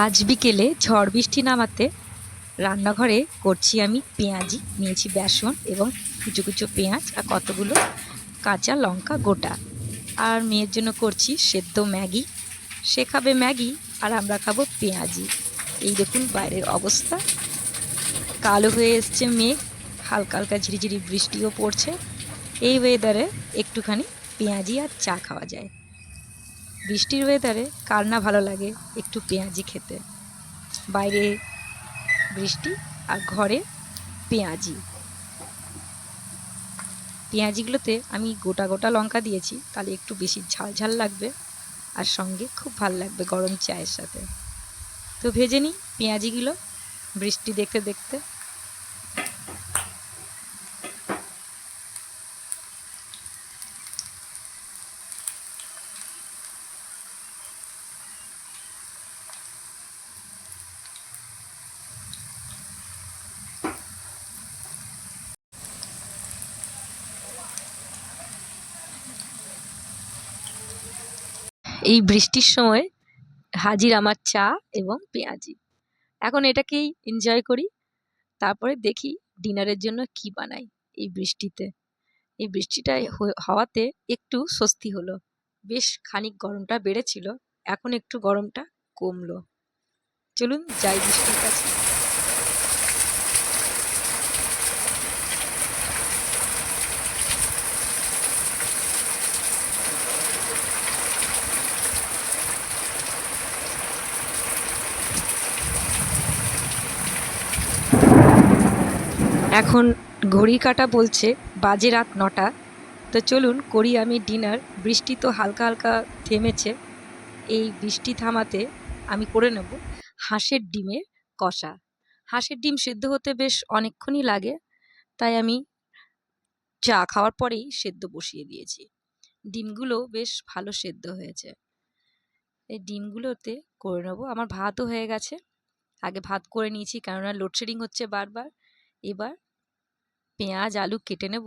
আজ বিকেলে ঝড় বৃষ্টি নামাতে রান্নাঘরে করছি আমি পেঁয়াজি, নিয়েছি বেসন এবং কুচো কুচো পেঁয়াজ আর কতগুলো কাঁচা লঙ্কা গোটা। আর মেয়ের জন্য করছি সেদ্ধ ম্যাগি। সে খাবে ম্যাগি আর আমরা খাব পেঁয়াজি। এই দেখুন বাইরের অবস্থা। কালো হয়ে এসছে মেঘ। হালকা হালকা, ঝিরিঝিরি বৃষ্টিও পড়ছে। এই ওয়েদারে একটুখানি পেঁয়াজি আর চা খাওয়া যায়। বৃষ্টির ওয়েদারে কার না ভালো লাগে একটু পেঁয়াজি খেতে। বাইরে বৃষ্টি আর ঘরে পেঁয়াজি। পেঁয়াজিগুলোতে আমি গোটা গোটা লঙ্কা দিয়েছি, তাহলে একটু বেশি ঝাল ঝাল লাগবে আর সঙ্গে খুব ভালো লাগবে গরম চায়ের সাথে। তো ভেজে নিই পেঁয়াজিগুলো বৃষ্টি দেখতে দেখতে। এই বৃষ্টির সময় হাজির আমার চা এবং পেঁয়াজি। এখন এটাকেই এনজয় করি, তারপরে দেখি ডিনারের জন্য কি বানাই এই বৃষ্টিতে। এই বৃষ্টিটা হওয়াতে একটু স্বস্তি হলো। বেশ খানিক গরমটা বেড়েছিল, এখন একটু গরমটা কমলো। চলুন যাই বৃষ্টির কাছে। এখন ঘড়ি কাটা বলছে, বাজে রাত নটা। তো চলুন করি আমি ডিনার। বৃষ্টি তো হালকা হালকা থেমেছে। এই বৃষ্টি থামাতে আমি করে নেব হাঁসের ডিমের কষা। হাঁসের ডিম সেদ্ধ হতে বেশ অনেকক্ষণই লাগে, তাই আমি চা খাওয়ার পরেই সেদ্ধ বসিয়ে দিয়েছি। ডিমগুলো বেশ ভালো সেদ্ধ হয়েছে। এই ডিমগুলোতে করে নেব। আমার ভাতও হয়ে গেছে। আগে ভাত করে নিয়েছি, কেননা লোডশেডিং হচ্ছে বারবার। এবার পেঁয়াজ, আলু কেটে নেব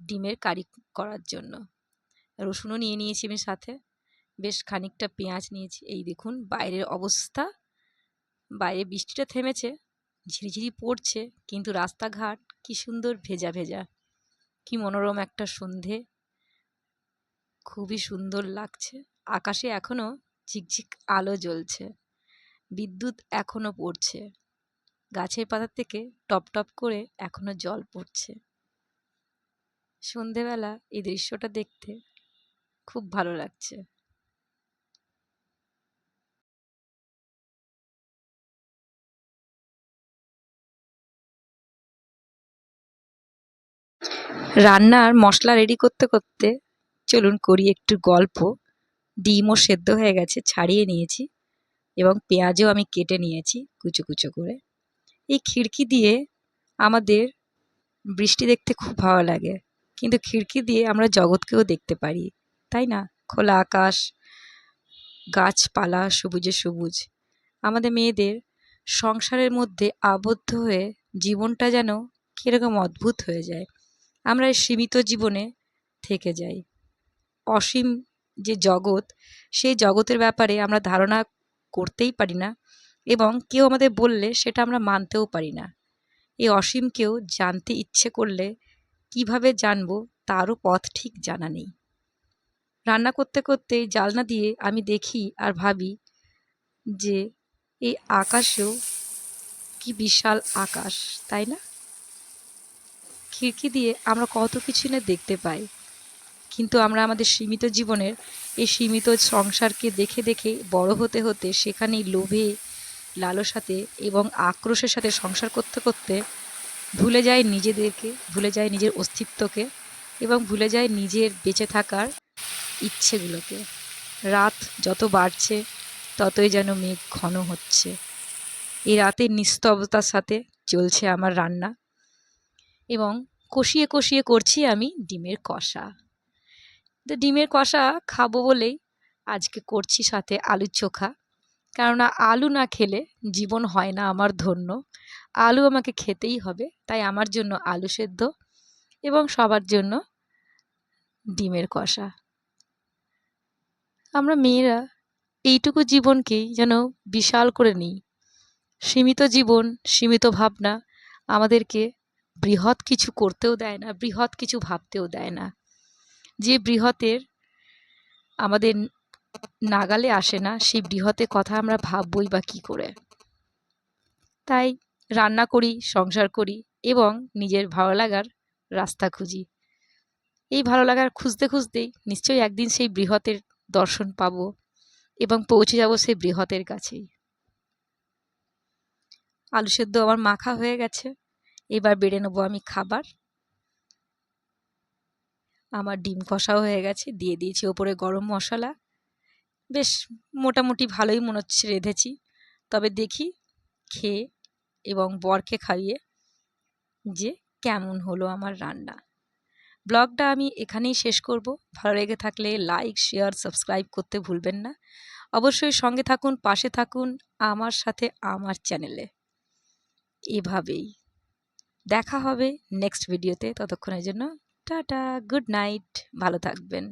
ডিমের কারি করার জন্য। রসুনও নিয়ে নিয়েছি আমি সাথে। বেশ খানিকটা পেঁয়াজ নিয়েছি। এই দেখুন, বাইরের অবস্থা। বাইরে বৃষ্টিটা থেমেছে, ঝিরিঝিরি পড়ছে, কিন্তু রাস্তাঘাট কি সুন্দর ভেজা ভেজা। কি মনোরম একটা সন্ধে। খুবই সুন্দর লাগছে। আকাশে এখনও ঝিকঝিক আলো জ্বলছে। বিদ্যুৎ এখনও পড়ছে। গাছের পাতা থেকে টপ টপ করে এখনও জল পড়ছে। সন্ধেবেলা এই দৃশ্যটা দেখতে খুব ভালো লাগছে। রান্নার মশলা রেডি করতে করতে চলুন করি একটু গল্প। ডিমও সেদ্ধ হয়ে গেছে, ছাড়িয়ে নিয়েছি এবং পেঁয়াজও আমি কেটে নিয়েছি কুচো কুচো করে। এই খিড়কি দিয়ে আমাদের বৃষ্টি দেখতে খুব ভালো লাগে। কিন্তু খিড়কি দিয়ে আমরা জগৎকেও দেখতে পারি, তাই না? খোলা আকাশ, গাছপালা সবুজে সবুজ। আমাদের মেয়েদের সংসারের মধ্যে আবদ্ধ হয়ে জীবনটা যেন কীরকম অদ্ভুত হয়ে যায়। আমরা সীমিত জীবনে থেকে যাই। অসীম যে জগৎ, সেই জগতের ব্যাপারে আমরা ধারণা করতেই পারি না। এবং কেউ আমাদের বললে সেটা আমরা মানতেও পারি না। এই অসীমকেও জানতে ইচ্ছে করলে কীভাবে জানব তারও পথ ঠিক জানা নেই। রান্না করতে করতে জালনা দিয়ে আমি দেখি আর ভাবি যে এই আকাশেও কি বিশাল আকাশ, তাই না? খিড়কি দিয়ে আমরা কত কিছু না দেখতে পাই। কিন্তু আমরা আমাদের সীমিত জীবনের এই সীমিত সংসারকে দেখে দেখে বড় হতে হতে সেখানেই লোভে লালসাতে এবং আক্রোশের সাথে সংসার করতে করতে ভুলে যায় নিজেদেরকে, ভুলে যায় নিজের অস্তিত্বকে এবং ভুলে যায় নিজের বেঁচে থাকার ইচ্ছেগুলোকে। রাত যত বাড়ছে, ততই যেন মেঘ ঘন হচ্ছে। এই রাতের নিস্তব্ধতার সাথে চলছে আমার রান্না এবং কষিয়ে কষিয়ে করছি আমি ডিমের কষা। তো ডিমের কষা খাব বলেই আজকে করছি সাথে আলুর চোখা। কেননা আলু না খেলে জীবন হয় না আমার ধন্য। আলু আমাকে খেতেই হবে, তাই আমার জন্য আলু সেদ্ধ এবং সবার জন্য ডিমের কষা। আমরা মেয়েরা এইটুকু জীবনকেই যেন বিশাল করে নিই। সীমিত জীবন, সীমিত ভাবনা আমাদেরকে বৃহৎ কিছু করতেও দেয় না, বৃহৎ কিছু ভাবতেও দেয় না। যে বৃহতের আমাদের নাগালে আসে না, সেই বৃহতের কথা আমরা ভাববই বা কী করে। তাই রান্না করি, সংসার করি এবং নিজের ভালো লাগার রাস্তা খুঁজি। এই ভালো লাগার খুঁজতে খুঁজতেই নিশ্চয়ই একদিন সেই বৃহতের দর্শন পাব এবং পৌঁছে যাব সেই বৃহতের কাছেই। আলু সেদ্ধ আমার মাখা হয়ে গেছে, এবার বেড়ে নেব আমি খাবার। আমার ডিম কষাও হয়ে গেছে, দিয়ে দিয়েছি ওপরে গরম মশলা। বেশ মোটামুটি ভালোই মনে হচ্ছে রেঁধেছি। তবে দেখি খেয়ে এবং বরকে খাইয়ে যে কেমন হলো আমার রান্না। ব্লগটা আমি এখানেই শেষ করব। ভালো লেগে থাকলে লাইক, শেয়ার, সাবস্ক্রাইব করতে ভুলবেন না। অবশ্যই সঙ্গে থাকুন, পাশে থাকুন আমার সাথে আমার চ্যানেলে। এভাবেই। দেখা হবে নেক্সট ভিডিওতে। ততক্ষণের জন্য টাটা, গুড নাইট, ভালো থাকবেন।